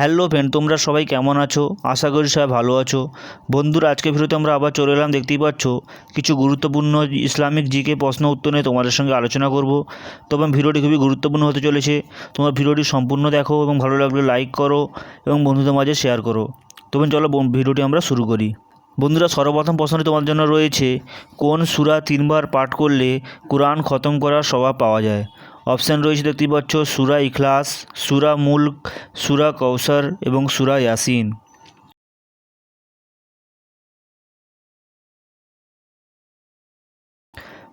Hello friend, তোমরা সবাই কেমন আছো? আশা করি সবাই ভালো আছো। বন্ধুরা, আজকে ভিডিওতে আমরা আবার চলে এলাম, দেখতেই পাচ্ছ, কিছু গুরুত্বপূর্ণ ইসলামিক জিকে প্রশ্ন উত্তর নিয়ে তোমাদের সঙ্গে আলোচনা করব। তবে ভিডিওটি খুবই গুরুত্বপূর্ণ হতে চলেছে। তোমার ভিডিওটি সম্পূর্ণ দেখো এবং ভালো লাগলে লাইক করো এবং বন্ধুদের মাঝে শেয়ার করো। তবে চলো ভিডিওটি আমরা শুরু করি। বন্ধুরা, সর্বপ্রথম প্রশ্নটি তোমার জন্য রয়েছে, কোন সূরা তিনবার পাঠ করলে কোরআন খতম করার স্বভাব পাওয়া যায়? অপশান রয়েছে দেখতে পাচ্ছ, সুরা ইখলাস, সুরা মুল্ক, সুরা কৌসর এবং সুরা ইয়াসিন।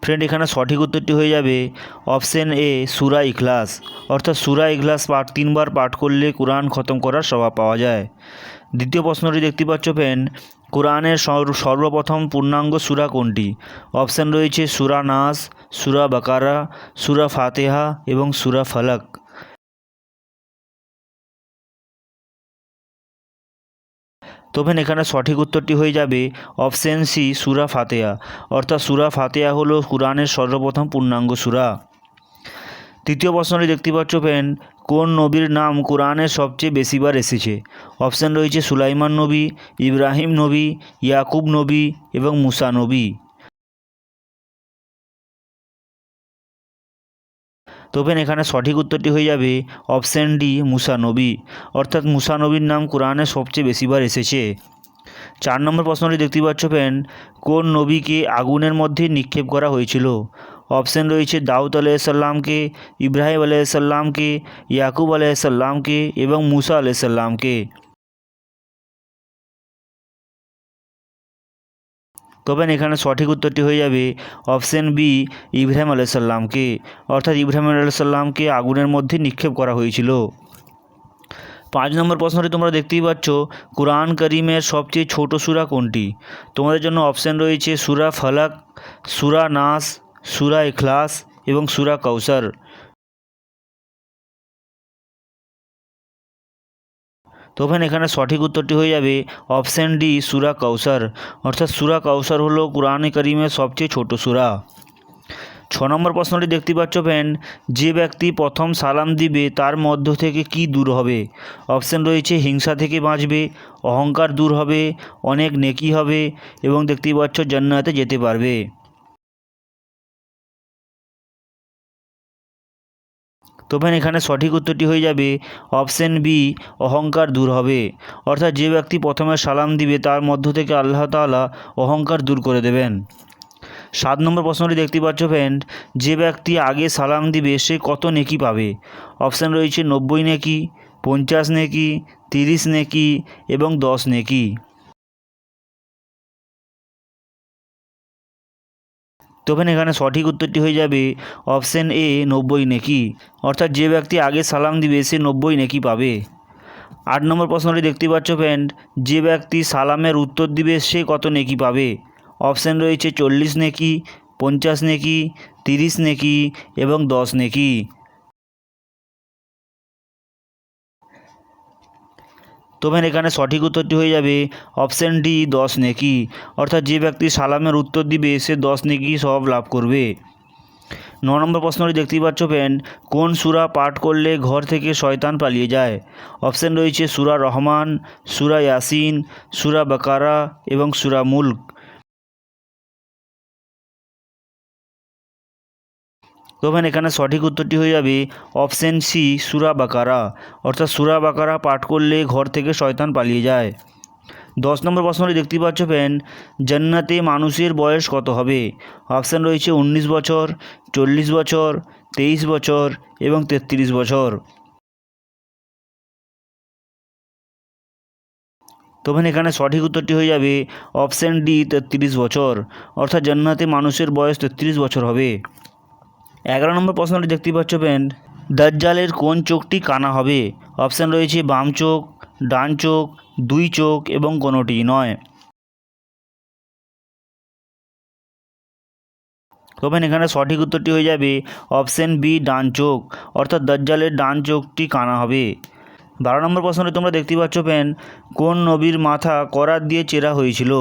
ফ্রেন্ড এখানে সঠিক উত্তরটি হয়ে যাবে অপশন এ, সুরা ইখলাস। অর্থাৎ সুরা ইখলাস পাঠ তিনবার পাঠ করলে কোরআন খতম করার স্বভাব পাওয়া যায়। দ্বিতীয় প্রশ্নটি দেখতে পাচ্ছ ফ্রেন্ড কোরআনের সর্বপ্রথম পূর্ণাঙ্গ সুরা কোনটি? অপশান রয়েছে সুরা নাস সূরা বাকারা, সুরা ফাতেহা এবং সুরা ফালাক। তবে এখানে সঠিক উত্তরটি হয়ে যাবে অপশন সি, সুরা ফাতেহা। অর্থাৎ সুরা ফাতেহা হলো কোরআনের সর্বপ্রথম পূর্ণাঙ্গ সুরা। তৃতীয় প্রশ্নটি দেখতে পাচ্ছ পেন কোন নবীর নাম কোরআনের সবচেয়ে বেশিবার এসেছে? অপশান রয়েছে সুলাইমান নবী, ইব্রাহিম নবী, ইয়াকুব নবী এবং মুসা নবী। তবে এখানে সঠিক উত্তরটি হয়ে যাবে অপশান ডি মুসানবী অর্থাৎ মুসানবীর নাম কোরআনে সবচেয়ে বেশিবার এসেছে। চার নম্বর প্রশ্নটি দেখতে পাচ্ছ পেন কোন নবীকে আগুনের মধ্যে নিক্ষেপ করা হয়েছিল? অপশান রয়েছে দাউদ আলাইসাল্লামকে ইব্রাহিম আলাইসাল্লামকে ইয়াকুব আলাইসাল্লামকে এবং মুসা আলাইসাল্লামকে তবে এখানে সঠিক উত্তরটি হয়ে যাবে? অপশান বি, ইব্রাহিম আলাইসাল্লামকে অর্থাৎ ইব্রাহিম আলাইসাল্লামকে আগুনের মধ্যে নিক্ষেপ করা হয়েছিল। পাঁচ নম্বর প্রশ্নটি তোমরা দেখতেই পাচ্ছ, কোরআন করিমের সবচেয়ে ছোট সূরা কোনটি? তোমাদের জন্য অপশান রয়েছে সূরা ফালাক, সূরা নাস, সূরা ইখলাস এবং সূরা কৌসর তবে এখানে সঠিক উত্তরটি হয়ে যাবে অপশান ডি সূরা কৌসর অর্থাৎ সূরা কৌসর হলো কোরআন করিমের সবচেয়ে ছোট সূরা। ছ নম্বর প্রশ্নটি দেখতে পাচ্ছ ফ্রেন্ড, যে ব্যক্তি প্রথম সালাম দিবে তার মধ্য থেকে কি দূর হবে? অপশান রয়েছে হিংসা থেকে বাঁচবে, অহংকার দূর হবে, অনেক নেকি হবে এবং দেখতেই পাচ্ছ জান্নাতে যেতে পারবে। তবে এখানে সঠিক উত্তরটি হয়ে যাবে অপশান বি, অহংকার দূর হবে। অর্থাৎ যে ব্যক্তি প্রথমে সালাম দিবে, তার মধ্য থেকে আল্লাহ তাআলা অহংকার দূর করে দেবেন। সাত নম্বর প্রশ্নটি দেখতে পাচ্ছ ফ্রেন্ড যে ব্যক্তি আগে সালাম দিবে, সে কত নেকি পাবে? অপশান রয়েছে নব্বই নেকি, পঞ্চাশ নেকি, তিরিশ নেকি এবং দশ নেকি। তবে এখানে সঠিক উত্তরটি হয়ে যাবে অপশান এ, নব্বই নেকি? অর্থাৎ যে ব্যক্তি আগে সালাম দিবে, সে নব্বই নেকি পাবে? আট নম্বর প্রশ্নটি দেখতে পাচ্ছ ফ্রেন্ড যে ব্যক্তি সালামের উত্তর দিবে, সে কত নেকি পাবে? অপশান রয়েছে চল্লিশ নেকি, পঞ্চাশ নেকি, তিরিশ নেকি, এবং দশ নেকি? তবে এখানে সঠিক উত্তরটি হয়ে যাবে অপশান ডি দশ নেকি। অর্থাৎ যে ব্যক্তি সালামের উত্তর দিবে, সে দশ নেকি সব লাভ করবে। ন নম্বর প্রশ্নটি দেখতেই পাচ্ছ ফ্রেন্ড কোন সুরা পাঠ করলে ঘর থেকে শয়তান পালিয়ে যায়? অপশান রয়েছে সুরা রহমান, সুরা ইয়াসিন, সুরা বাকারা এবং সুরা মুল্ক। তবে এখানে সঠিক উত্তরটি হয়ে যাবে অপশন সি সুরা বাকারা। অর্থাৎ সুরা বাকারা পাঠ করলে ঘর থেকে শয়তান পালিয়ে যায়। দশ নম্বর প্রশ্নটি দেখতে পাচ্ছ ফ্রেন্ড, জান্নাতে মানুষের বয়স কত হবে? অপশান রয়েছে উনিশ বছর, চল্লিশ বছর, তেইশ বছর এবং তেত্রিশ বছর। তবে এখানে সঠিক উত্তরটি হয়ে যাবে অপশান ডি তেত্রিশ বছর। অর্থাৎ জান্নাতে মানুষের বয়স তেত্রিশ বছর হবে। এগারো নম্বর প্রশ্নটি দেখতে পাচ্ছ ফ্রেন্ড দাজ্জালের কোন চোখটি কানা হবে? অপশান রয়েছে বাম চোখ, ডান চোখ, দুই চোখ এবং কোনোটি নয়। তবে এখানে সঠিক উত্তরটি হয়ে যাবে অপশান বি ডান চোখ, অর্থাৎ দাজ্জালের ডান চোখটি কানা হবে। বারো নম্বর প্রশ্নটি তোমরা দেখতে পাচ্ছ পেন কোন নবীর মাথা করাত দিয়ে চেরা হয়েছিল?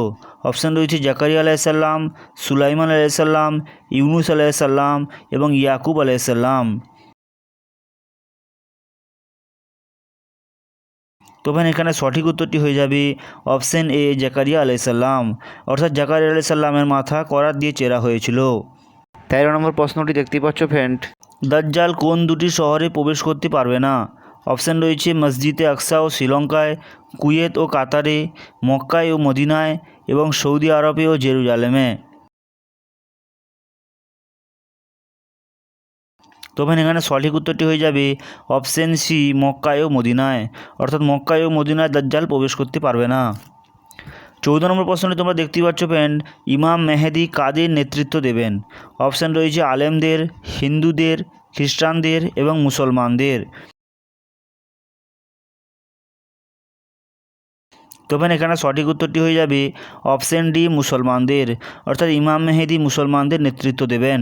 অপশান রয়েছে জাকারিয়া আলাইসাল্লাম সুলাইমান আলাইসাল্লাম ইউনুস আলাইসাল্লাম এবং ইয়াকুব আলাইসাল্লাম তখন এখানে সঠিক উত্তরটি হয়ে যাবে অপশন এ জাকারিয়া আলাইসাল্লাম অর্থাৎ জাকারিয়া আলাইসাল্লামের মাথা করাত দিয়ে চেরা হয়েছিল। তেরো নম্বর প্রশ্নটি দেখতে পাচ্ছ ফ্রেন্ড দাজ্জাল কোন দুটি শহরে প্রবেশ করতে পারবে না? অপশান রয়েছে মসজিদে আকসা ও শ্রীলঙ্কায়, কুয়েত ও কাতারে, মক্কায় ও মদিনায় এবং সৌদি আরবে ও জেরুজালেমে। তখন এখানে সঠিক উত্তরটি হয়ে যাবে অপশন সি মক্কায় ও মদিনায়। অর্থাৎ মক্কায় ও মদিনায় দাজ্জাল প্রবেশ করতে পারবে না। চৌদ্দ নম্বর প্রশ্নটি তোমরা দেখতেই পাচ্ছ ফ্রেন্ড ইমাম মেহেদি কাদের নেতৃত্ব দেবেন? অপশান রয়েছে আলেমদের, হিন্দুদের, খ্রিস্টানদের এবং মুসলমানদের। তখন এখানে সঠিক উত্তরটি হয়ে যাবে অপশান ডি, মুসলমানদের, অর্থাৎ ইমাম মেহেদি মুসলমানদের নেতৃত্ব দেবেন।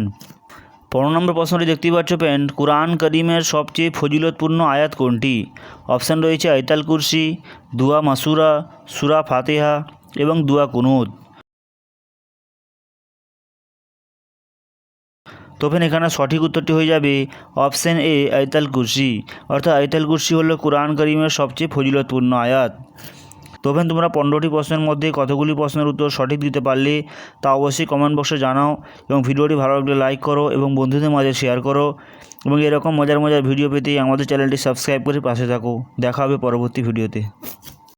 পনেরো নম্বর প্রশ্নটি দেখতেই পাচ্ছ ফ্রেন্ড কোরআন করিমের সবচেয়ে ফজিলতপূর্ণ আয়াত কোনটি? অপশান রয়েছে আইতাল কুরসি, দুয়া মাসুরা, সুরা ফাতেহা এবং দুয়া কুনুদ তখন এখানে সঠিক উত্তরটি হয়ে যাবে অপশান এ আইতাল কুরসি, অর্থাৎ আইতাল কুরসি হলো কোরআন করিমের সবচেয়ে ফজিলতপূর্ণ আয়াত। তবে তোমরা পনেরোটি প্রশ্নের মধ্যে কতগুলি প্রশ্নের উত্তর সঠিক দিতে পারলে তা অবশ্যই কমেন্ট বক্সে জানাও এবং ভিডিওটি ভালো লাগলে লাইক করো এবং বন্ধুদের মাঝে শেয়ার করো এবং এরকম মজার মজার ভিডিও পেতে আমাদের চ্যানেলটি সাবস্ক্রাইব করে পাশে থাকো। দেখা হবে পরবর্তী ভিডিওতে